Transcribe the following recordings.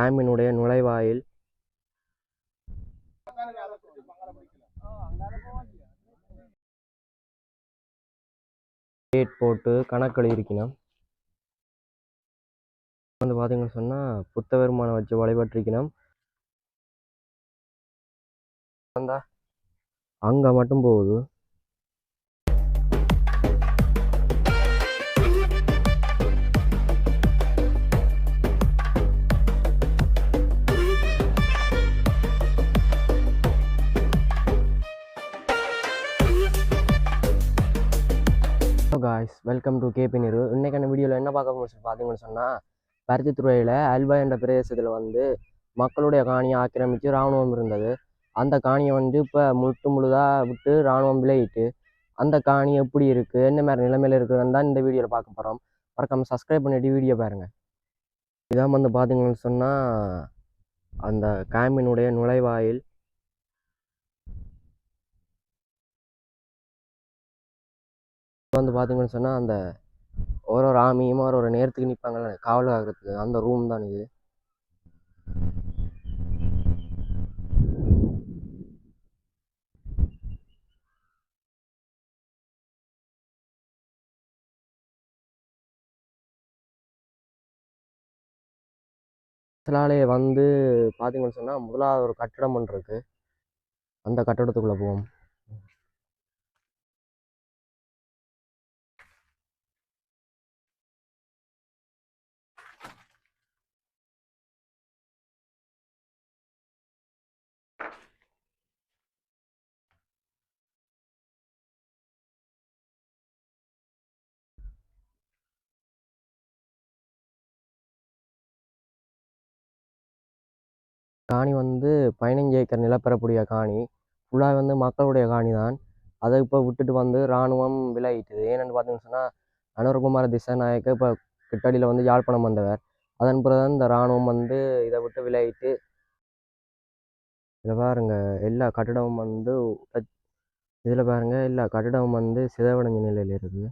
டேமினுடைய நுழைவாயில். கேட் போட்டு கணக்கு எழுதியிருக்கணும் வந்து பார்த்தீங்கன்னு சொன்னால் புத்த பெருமானை வச்சு வழிபட்டிருக்கணும் வந்தா அங்கே மட்டும் போகுது. வெல்கம் டு கேபி நிறு இன்றைக்கான வீடியோவில் என்ன பார்க்க முடிச்சு பார்த்தீங்கன்னு சொன்னால் பருத்தித்துறையில் அல்வா என்ற பிரதேசத்தில் வந்து மக்களுடைய காணியை ஆக்கிரமித்து இராணுவம் இருந்தது. அந்த காணியை வந்து இப்போ முழுட்டு முழுதாக விட்டு இராணுவம் விளையிட்டு அந்த காணி எப்படி இருக்குது என்ன மாதிரி நிலைமையில் இருக்குதுன்னு தான் இந்த வீடியோவில் பார்க்க போகிறோம் மறக்காமல் சப்ஸ்கிரைப் பண்ணிட்டு வீடியோ பாருங்கள் இதான் வந்து பார்த்தீங்கன்னு சொன்னால் அந்த கேம்பினுடைய நுழைவாயில் வந்து பார்த்தீங்கன்னு சொன்னால் அந்த ஒரு ஒரு ஆமியும் ஒரு ஒரு நேரத்துக்கு நிற்பாங்கல்ல காவல் ஆகிறதுக்கு அந்த ரூம் தான் இது. சிலாலே வந்து பார்த்தீங்கன்னு சொன்னால் முதலாவது ஒரு கட்டடம் ஒன்று இருக்குது அந்த கட்டடத்துக்குள்ளே போவோம். காணி வந்து பதினஞ்சு ஏக்கர் நிலப்பரப்புடைய காணி. ஃபுல்லாக வந்து மக்களுடைய காணி தான் அதை இப்போ விட்டுட்டு வந்து இராணுவம் விலகிட்டுது ஏன்னு பார்த்தீங்கன்னு சொன்னால் அனுரகுமார திசாநாயக்க இப்போ கிட்டடியில் வந்து யாழ்ப்பாணம் வந்தவர். அதன் பிறகு தான் இந்த இராணுவம் வந்து இதை விட்டு விலகிட்டு இதில் பாருங்க எல்லா கட்டிடமும் வந்து இதில் பாருங்க எல்லா கட்டிடமும் வந்து சிதைவடைஞ்ச நிலையில் இருக்குது.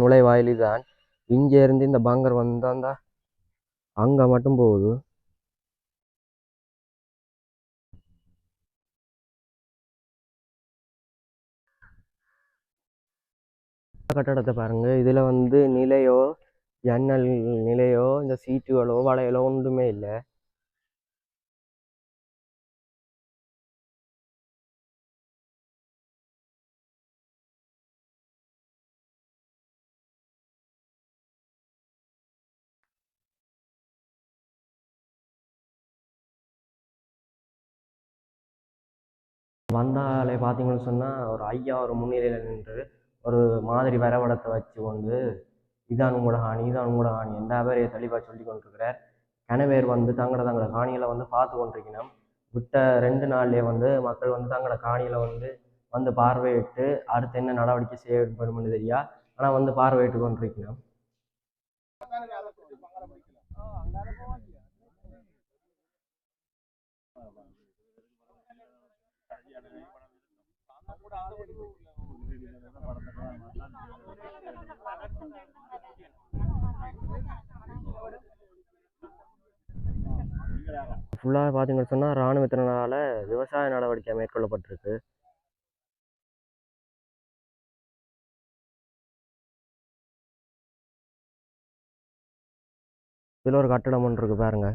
நுழைவாயில் தான் இங்கே இருந்து இந்த பங்கர் வந்தாந்தா அந்த அங்கே மட்டும் போகுது. கட்டடத்தை பாருங்க. இதில் வந்து நிலையோ ஜன்னல் நிலையோ இந்த சீட்டுகளோ வளையலோ ஒன்றுமே இல்லை. வந்தாலே பார்த்தீங்கன்னு சொன்னால் ஒரு ஐயா ஒரு முன்னிலையில் நின்று ஒரு மாதிரி வரவடத்தை வச்சு கொண்டு இதான் உங்களோட காணி இதான் உங்களோட காணி எந்த பேர் தெளிவாக சொல்லி கொண்டிருக்கிறார். கனவேர் வந்து தங்களோட தங்களோட காணிகளை வந்து பார்த்து கொண்டிருக்கணும். விட்ட ரெண்டு நாள்லேயே வந்து மக்கள் வந்து தங்களோட காணிகளை வந்து வந்து பார்வையிட்டு அடுத்து என்ன நடவடிக்கை செய்யப்படும்னு தெரியா? ஆனால் வந்து பார்வையிட்டு கொண்டிருக்கணும். ஃபுல்லாக பார்த்தீங்கன்னு சொன்னால் இராணுவத்தினால விவசாய நடவடிக்கை மேற்கொள்ளப்பட்டிருக்கு. இதில் ஒரு கட்டடம் ஒன்று இருக்கு பாருங்க.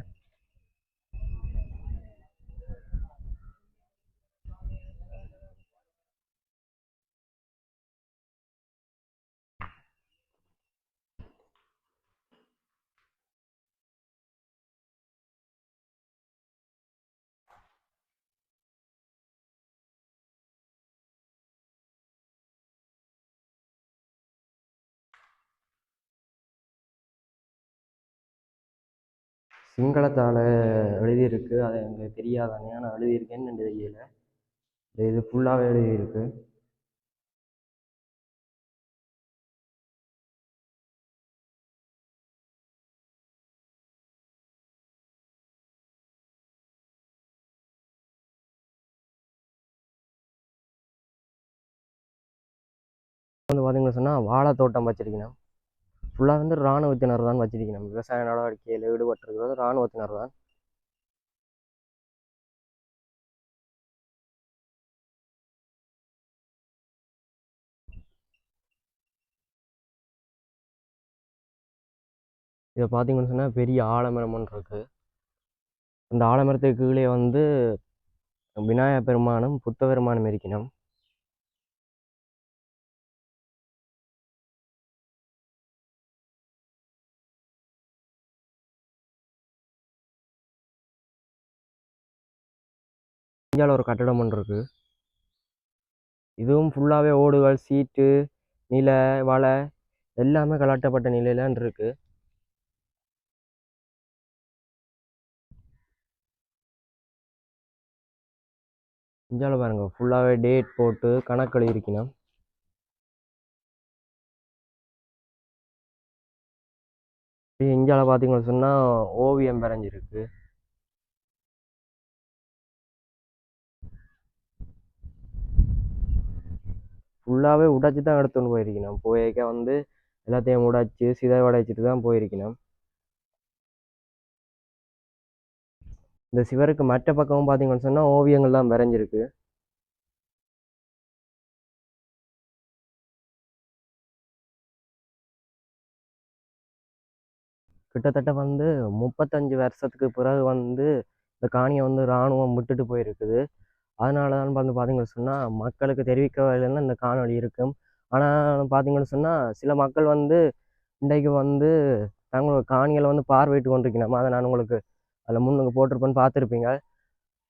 சிங்களத்தால் எழுதியிருக்கு. அது எனக்கு தெரியாதானே ஆனால் எழுதியிருக்கேன்னு தெரியல. இது ஃபுல்லாகவே எழுதியிருக்கு. பார்த்தீங்கன்னு சொன்னால் வாழை தோட்டம் வச்சிருக்கணும் ஃபுல்லாக வந்து இராணுவத்தினர் தான் வச்சிருக்கணும். விவசாய நடவடிக்கையில் ஈடுபட்டிருக்கிறது இராணுவத்தினர் தான். இதை பார்த்தீங்கன்னு சொன்னால் பெரிய ஆலமரம் ஒன்று இருக்குது அந்த ஆலமரத்துக்கு கீழே வந்து விநாயகர் பெருமானும் புத்த பெருமானும் இருக்கணும். இந்தியாவில் ஒரு கட்டடம் ஒன்று இருக்கு. இதுவும் ஃபுல்லாகவே ஓடுகள் சீட்டு நில வலை எல்லாமே கலாட்டப்பட்ட நிலையிலான் இருக்கு. இந்தியாவில் பாருங்க ஃபுல்லாகவே டேட் போட்டு கணக்கு இருக்கணும் இந்தியாவில் பார்த்தீங்கன்னு சொன்னால் ஓவியம் வரைஞ்சிருக்கு ஃபுல்லாகவே உடைச்சி தான் எடுத்துகிட்டு போயிருக்கணும். போயிருக்க வந்து எல்லாத்தையும் உடைச்சி சிதைவடைச்சிட்டு தான் போயிருக்கணும். இந்த சிவருக்கு மற்ற பக்கமும் பார்த்தீங்கன்னு சொன்னால் ஓவியங்கள்லாம் வரைஞ்சிருக்கு. கிட்டத்தட்ட வந்து முப்பத்தஞ்சு வருஷத்துக்கு பிறகு வந்து இந்த காணியை வந்து இராணுவம் விட்டுட்டு போயிருக்குது. அதனால தான் வந்து பார்த்தீங்கன்னு சொன்னால் மக்களுக்கு தெரிவிக்கவில்லைன்னா இந்த காணொளி இருக்கும். ஆனால் பார்த்தீங்கன்னு சொன்னால் சில மக்கள் வந்து இன்றைக்கு வந்து தங்களோட காணிகளை வந்து பார்வையிட்டு கொண்டிருக்கணும் அதை நான் உங்களுக்கு அதில் முன்னுக்கு போட்டிருப்பேன்னு பார்த்துருப்பீங்க.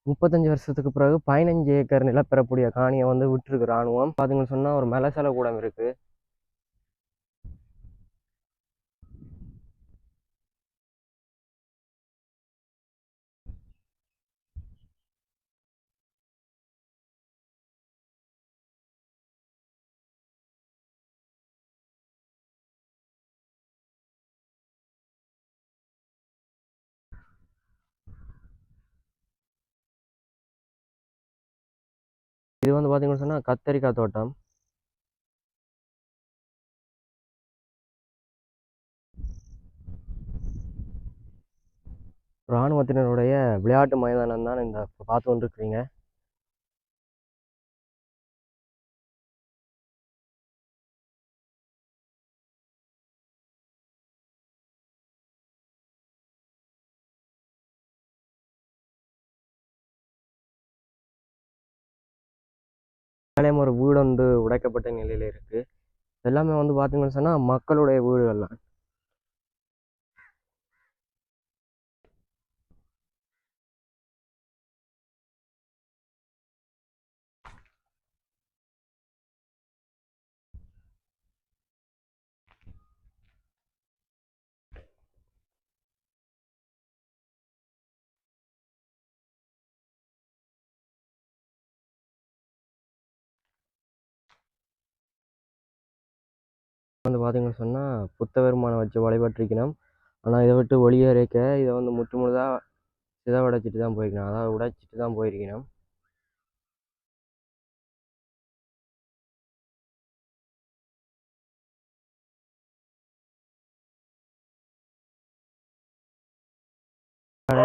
முப்பத்தஞ்சு வருஷத்துக்கு பிறகு பதினஞ்சு ஏக்கர் நிலப்பெறக்கூடிய காணியை வந்து விட்டுருக்கு இராணுவம். பார்த்தீங்கன்னு சொன்னால் ஒரு மலசல கூடம் இருக்குது இது வந்து பார்த்தீங்கன்னு சொன்னால் கத்தரிக்காய் தோட்டம். இராணுவத்தினருடைய விளையாட்டு மைதானம் தான் இந்த பார்த்து கொண்டிருக்கிறீங்க. மேலேயும் ஒரு வீடு வந்து உடைக்கப்பட்ட நிலையில் இருக்கு. எல்லாமே வந்து பார்த்தீங்கன்னு சொன்னால் மக்களுடைய வீடுகள் தான் வந்து பார்த்தீங்கன்னு சொன்னால் புத்த பெருமானை வச்சு வழிபட்டிருக்கணும். ஆனால் இதை விட்டு வெளியேறிக்க இதை வந்து முற்று முழுதாக சிதவடைச்சிட்டு தான் போயிருக்கணும். அதாவது உடைச்சிட்டு தான் போயிருக்கணும்.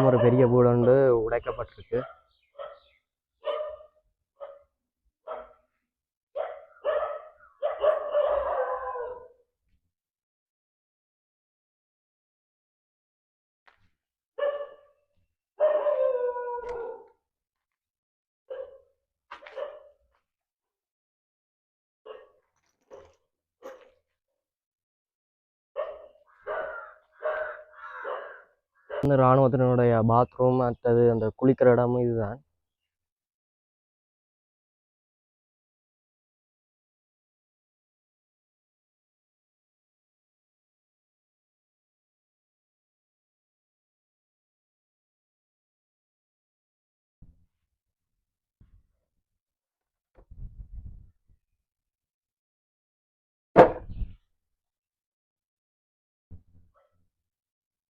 ஒரு பெரிய வீடு ஒன்று உடைக்கப்பட்டிருக்கு. வந்து இராணுவத்தினுடைய பாத்ரூம் அடுத்தது அந்த குளிக்கிற இடமும் இதுதான்.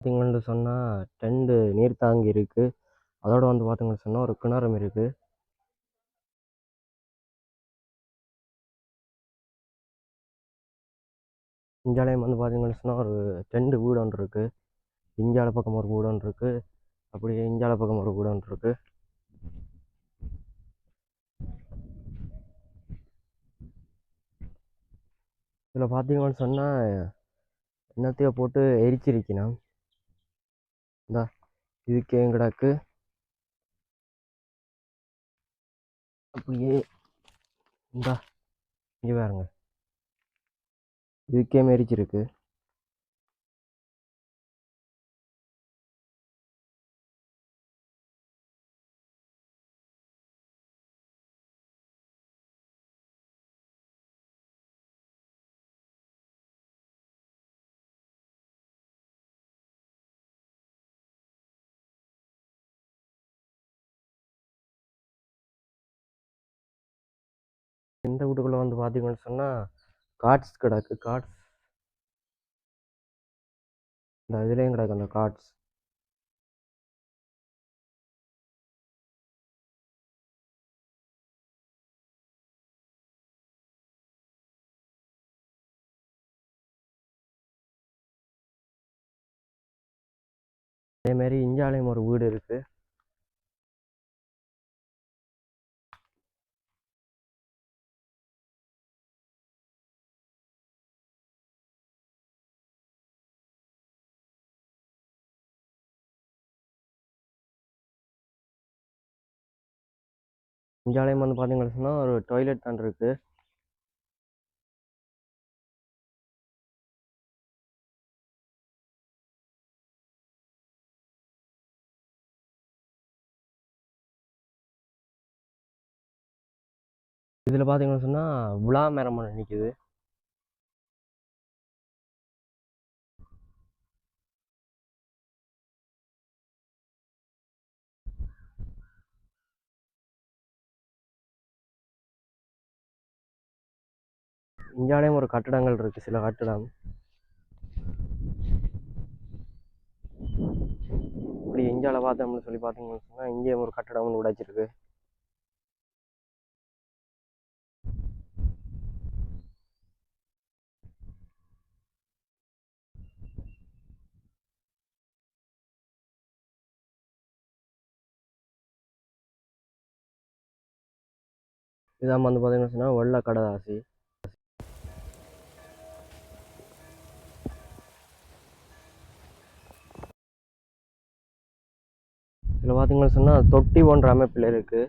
பார்த்தீங்கன்னு சொன்னால் ரெண்டு நீர்த்தாங்கி இருக்குது அதோடு வந்து பார்த்தீங்கன்னு சொன்னால் ஒரு கிணறும் இருக்குது இஞ்சாலயம் வந்து பார்த்தீங்கன்னு சொன்னால் ஒரு ரெண்டு வீடு ஒன்று இருக்குது இஞ்சால பக்கம் ஒரு வீடு ஒன்று இருக்குது அப்படியே இஞ்சால பக்கம் ஒரு வீடு ஒன்று இருக்குது இதில் பார்த்தீங்கன்னு சொன்னால் என்னத்தையோ போட்டு எரிச்சிருக்கணும். இந்தா இதுக்கே கிடக்கு. அப்படியே இந்தா இங்கே பாருங்க. இதுக்கே மெரிச்சிருக்கு இந்த வீட்டுக்குள்ளே வந்து பார்த்தீங்கன்னு சொன்னால் கார்ட்ஸ் கிடக்கு. கார்ட்ஸ் இந்த இதுலேயும் கிடக்கு அந்த கார்ட்ஸ் அதேமாரி இஞ்சாலையும் ஒரு வீடு இருக்குது இஞ்சாலையும் வந்து பார்த்தீங்கன்னு சொன்னால் ஒரு டாய்லெட் தான் இருக்குது இதில் பார்த்தீங்கன்னு சொன்னால் விழா மரம் ஒன்று நிற்கிது இந்தியாலேயும் ஒரு கட்டடங்கள் இருக்குது சில கட்டடம். இப்படி இந்தியாவில் பார்த்தோம்னு சொல்லி பார்த்தீங்கன்னு சொன்னால் இங்கேயும் ஒரு கட்டடம் ஒன்று உடைச்சிருக்கு. இதான் வந்து பார்த்தீங்கன்னு சொன்னால் வெள்ளை கடதாசி இதில் பார்த்தீங்கன்னு சொன்னால் தொட்டி போன்ற அமைப்பில் இருக்குது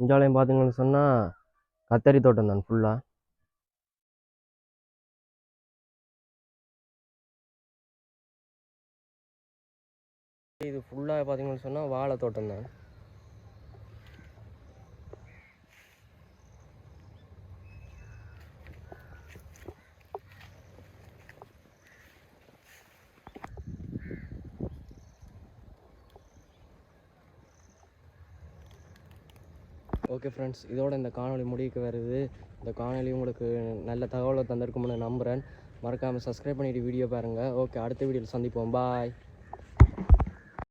இஞ்சாலயம் பார்த்தீங்கன்னு சொன்னால் கத்தரி தோட்டம் தான் ஃபுல்லாக இது ஃபுல்லாக பார்த்தீங்கன்னு சொன்னால் வாழை தோட்டம் தான். ஓகே ஃப்ரெண்ட்ஸ் இதோட இந்த காணொலி முடிவுக்கு வருது. இந்த காணொலி உங்களுக்கு நல்ல தகவலை தந்திருக்கும்னு நம்புகிறேன் மறக்காமல் சப்ஸ்கிரைப் பண்ணிவிட்டு வீடியோ பாருங்கள் ஓகே அடுத்த வீடியோவில் சந்திப்போம். பாய்